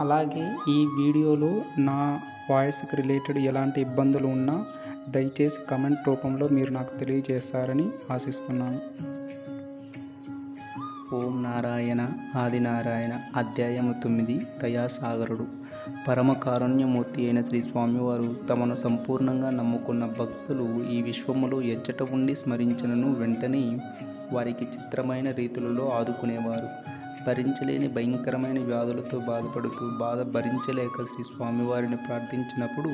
అలాగే ఈ వీడియోలో నా వాయిస్కి రిలేటెడ్ ఎలాంటి ఇబ్బందులు ఉన్నా దయచేసి కమెంట్ రూపంలో మీరు నాకు తెలియజేస్తారని ఆశిస్తున్నాను. ఓం నారాయణ ఆదినారాయణ అధ్యాయము తొమ్మిది దయాసాగరుడు. పరమ కారుణ్యమూర్తి అయిన శ్రీ స్వామివారు తమను సంపూర్ణంగా నమ్ముకున్న భక్తులు ఈ విశ్వములో ఎచ్చట ఉండి స్మరించినను వెంటనే వారికి చిత్రమైన రీతులలో ఆదుకునేవారు. భరించలేని భయంకరమైన వ్యాధులతో బాధపడుతూ బాధ భరించలేక శ్రీ స్వామివారిని ప్రార్థించినప్పుడు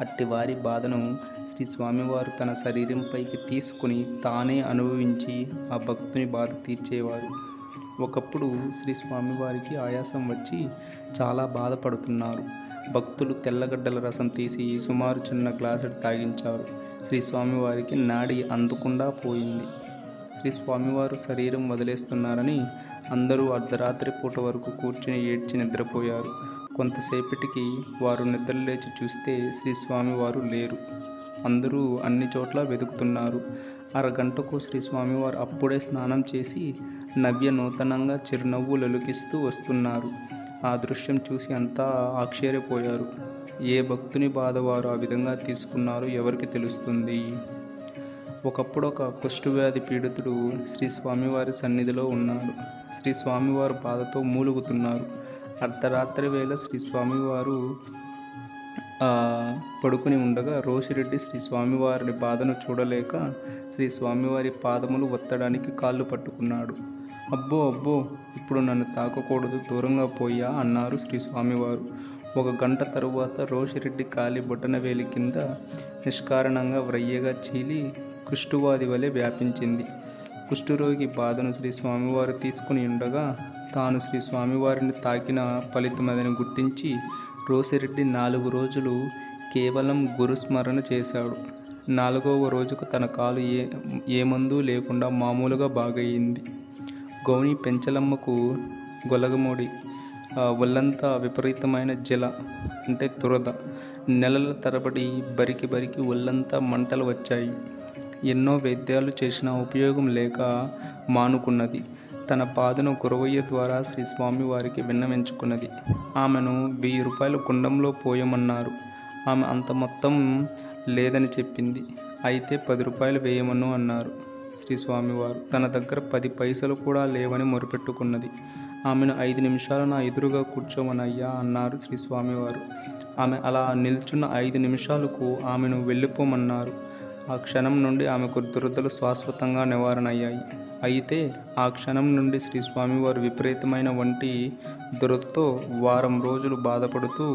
అట్టి వారి బాధను శ్రీ స్వామివారు తన శరీరంపైకి తీసుకుని తానే అనుభవించి ఆ భక్తుని బాధ తీర్చేవారు. ఒకప్పుడు శ్రీ స్వామివారికి ఆయాసం వచ్చి చాలా బాధపడుతున్నారు. భక్తులు తెల్లగడ్డల రసం తీసి సుమారు చిన్న గ్లాసుడు తాగించారు. శ్రీ స్వామివారికి నాడి అందకుండా పోయింది. శ్రీ స్వామివారు శరీరం వదిలేస్తున్నారని అందరూ అర్ధరాత్రి పూట వరకు కూర్చుని ఏడ్చి నిద్రపోయారు. కొంతసేపటికి వారు నిద్రలేచి చూస్తే శ్రీ స్వామివారు లేరు. అందరూ అన్ని చోట్ల వెతుకుతున్నారు. అరగంటకు శ్రీస్వామి వారు అప్పుడే స్నానం చేసి నవ్య నూతనంగా చిరునవ్వు లొలికిస్తూ వస్తున్నారు. ఆ దృశ్యం చూసి అంతా ఆశ్చర్యపోయారు. ఏ భక్తుని బాధ వారు ఆ విధంగా తీసుకున్నారో ఎవరికి తెలుస్తుంది? ఒకప్పుడు ఒక కుష్ఠవ్యాధి పీడితుడు శ్రీ స్వామివారి సన్నిధిలో ఉన్నాడు. శ్రీ స్వామివారు బాధతో మూలుగుతున్నారు. అర్ధరాత్రి వేళ శ్రీ స్వామివారు పడుకుని ఉండగా రోషిరెడ్డి శ్రీ స్వామివారి బాధను చూడలేక శ్రీ స్వామివారి పాదములు ఒత్తడానికి కాళ్ళు పట్టుకున్నాడు. అబ్బో అబ్బో ఇప్పుడు నన్ను తాకకూడదు దూరంగా పోయా అన్నారు శ్రీ స్వామివారు. ఒక గంట తరువాత రోషిరెడ్డి కాలి బొటనవేలి కింద నిష్కారణంగా వ్రయ్యగా చీలి కుష్ఠువాది వలె వ్యాపించింది. కుష్ఠురోగి బాధను శ్రీ స్వామివారు తీసుకుని ఉండగా తాను శ్రీ స్వామివారిని తాకిన ఫలితమదని గుర్తించి రోసిరెడ్డి నాలుగు రోజులు కేవలం గురుస్మరణ చేశాడు. నాలుగవ రోజుకు తన కాలు ఏ ఏ మందు లేకుండా మామూలుగా బాగయ్యింది గౌని పెంచలమ్మకు గొలగమూడి ఒళ్ళంతా విపరీతమైన జల అంటే దురద నెలల తరబడి బరికి బరికి ఒళ్ళంతా మంటలు వచ్చాయి. ఎన్నో వైద్యాలు చేసిన ఉపయోగం లేక మానుకున్నది. తన పాదను గురవయ్య ద్వారా శ్రీ స్వామి వారికి విన్నవించుకున్నది. ఆమెను వెయ్యి రూపాయలు కుండంలో పోయమన్నారు. ఆమె అంత మొత్తం లేదని చెప్పింది. అయితే పది రూపాయలు వేయమను అన్నారు శ్రీ స్వామివారు తన దగ్గర పది పైసలు కూడా లేవని మొరుపెట్టుకున్నది. ఆమెను ఐదు నిమిషాలు నా ఎదురుగా కూర్చోమనయ్యా అన్నారు శ్రీ స్వామివారు ఆమె అలా నిల్చున్న ఐదు నిమిషాలకు ఆమెను వెళ్ళిపోమన్నారు. ఆ క్షణం నుండి ఆమెకు దురదలు శాశ్వతంగా నివారణ అయ్యాయి అయితే ఆ క్షణం నుండి శ్రీ స్వామివారు విపరీతమైన వంటి దురదతో వారం రోజులు బాధపడుతూ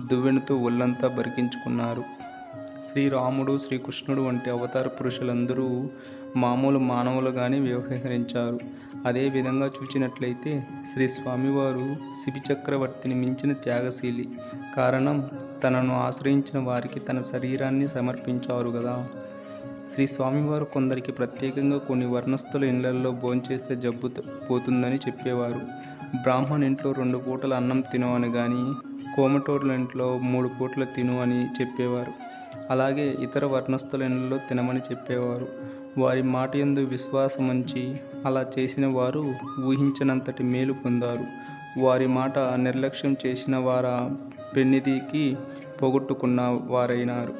దువ్వెనతో ఒళ్ళంతా బరికించుకున్నారు. శ్రీరాముడు శ్రీకృష్ణుడు వంటి అవతార పురుషులందరూ మామూలు మానవులుగానే వ్యవహరించారు. అదే విధంగా చూచినట్లయితే శ్రీ స్వామివారు శిబి చక్రవర్తిని మించిన త్యాగశీలి. కారణం తనను ఆశ్రయించిన వారికి తన శరీరాన్ని సమర్పించారు కదా శ్రీ స్వామివారు కొందరికి ప్రత్యేకంగా కొన్ని వర్ణస్థుల ఇళ్ళలో భోంచేస్తే జబ్బు పోతుందని చెప్పేవారు. బ్రాహ్మణ్ ఇంట్లో రెండు పూటల అన్నం తిను అని కానీ కోమటోర్ల ఇంట్లో మూడు పూటలు తిను అని చెప్పేవారు. అలాగే ఇతర వర్ణస్థుల ఇళ్ళలో తినమని చెప్పేవారు. వారి మాట ఎందు విశ్వాసం ఉంచి అలా చేసిన వారు ఊహించినంతటి మేలు పొందారు. వారి మాట నిర్లక్ష్యం చేసిన వార పెన్నిధికి పోగొట్టుకున్న వారైనారు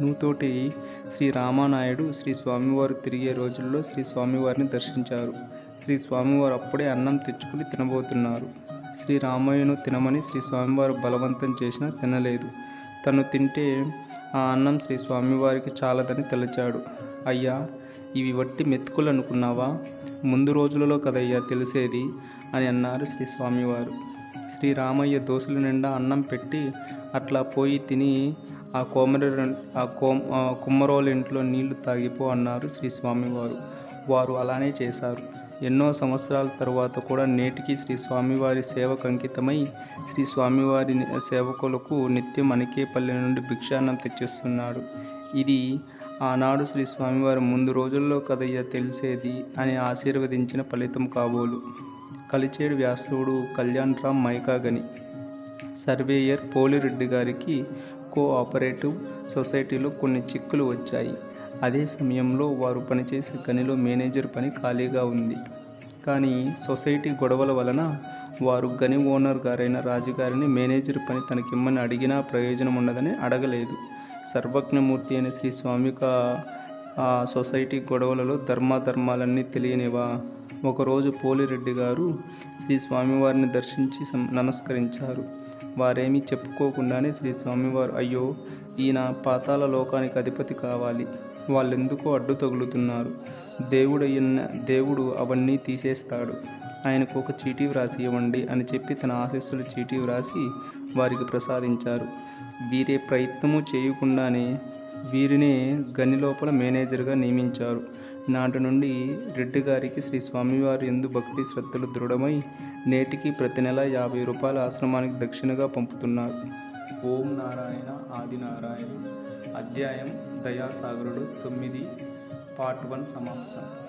నూతోటి శ్రీ రామానాయుడు శ్రీ స్వామివారు తిరిగే రోజుల్లో శ్రీ స్వామివారిని దర్శించారు. శ్రీ స్వామివారు అప్పుడే అన్నం తెచ్చుకుని తినబోతున్నారు. శ్రీ రామయ్యను తినమని శ్రీ స్వామివారు బలవంతం చేసినా తినలేదు. తను తింటే ఆ అన్నం శ్రీ స్వామివారికి చాలదని తెలిచాడు. అయ్యా ఇవి వట్టి మెతుకులనుకున్నావా? ముందు రోజులలో కదయ్యా తెలిసేది అని అన్నారు శ్రీ స్వామివారు. శ్రీ రామయ్య దోశల నిండా అన్నం పెట్టి అట్లా పోయి తిని ఆ కోమర ఆ కోమ ఆ కుమ్మరోళ్ళ ఇంట్లో నీళ్ళు తాగిపో అన్నారు శ్రీ స్వామివారు. వారు అలానే చేశారు. ఎన్నో సంవత్సరాల తరువాత కూడా నేటికి శ్రీ స్వామివారి సేవకు అంకితమై శ్రీ స్వామివారి సేవకులకు నిత్యం అనికేపల్లి నుండి భిక్షాన్నం తెచ్చిస్తున్నాడు. ఇది ఆనాడు శ్రీ స్వామివారి ముందు రోజుల్లో కదయ్య తెలిసేది అని ఆశీర్వదించిన ఫలితం కాబోలు. కలిచేడు వ్యాసుడు కళ్యాణ్ రామ్ మైకాగని. సర్వేయర్ పోలిరెడ్డి గారికి కోఆపరేటివ్ సొసైటీలో కొన్ని చిక్కులు వచ్చాయి. అదే సమయంలో వారు పనిచేసే గనిలో మేనేజర్ పని ఖాళీగా ఉంది. కానీ సొసైటీ గొడవల వలన వారు గని ఓనర్ గారైన రాజుగారిని మేనేజర్ పని తనకిమ్మని అడిగినా ప్రయోజనం ఉండదని అడగలేదు. సర్వజ్ఞమూర్తి అనే శ్రీ స్వామిక ఆ సొసైటీ గొడవలలో ధర్మాధర్మాలన్నీ తెలియనివా? ఒకరోజు పోలిరెడ్డి గారు శ్రీ స్వామివారిని దర్శించి నమస్కరించారు. వారేమీ చెప్పుకోకుండానే శ్రీ స్వామివారు అయ్యో ఈయన పాతాల లోకానికి అధిపతి కావాలి. వాళ్ళెందుకో అడ్డు తగులుతున్నారు. దేవుడయ్యన్న దేవుడు అవన్నీ తీసేస్తాడు. ఆయనకు ఒక చీటీ వ్రాసి ఇవ్వండి అని చెప్పి తన ఆశీస్సులు చీటీ వ్రాసి వారికి ప్రసాదించారు. వీరే ప్రయత్నము చేయకుండానే వీరినే గని లోపల మేనేజర్గా నియమించారు. నాటి నుండి రెడ్డి గారికి శ్రీ స్వామివారి ఎందు భక్తి శ్రద్ధలు దృఢమై నేటికి ప్రతి నెల యాభై రూపాయల ఆశ్రమానికి దక్షిణగా పంపుతున్నారు. ఓం నారాయణ ఆది నారాయణ. అధ్యాయం దయాసాగరుడు తొమ్మిది పార్ట్ వన్ సమాప్తం.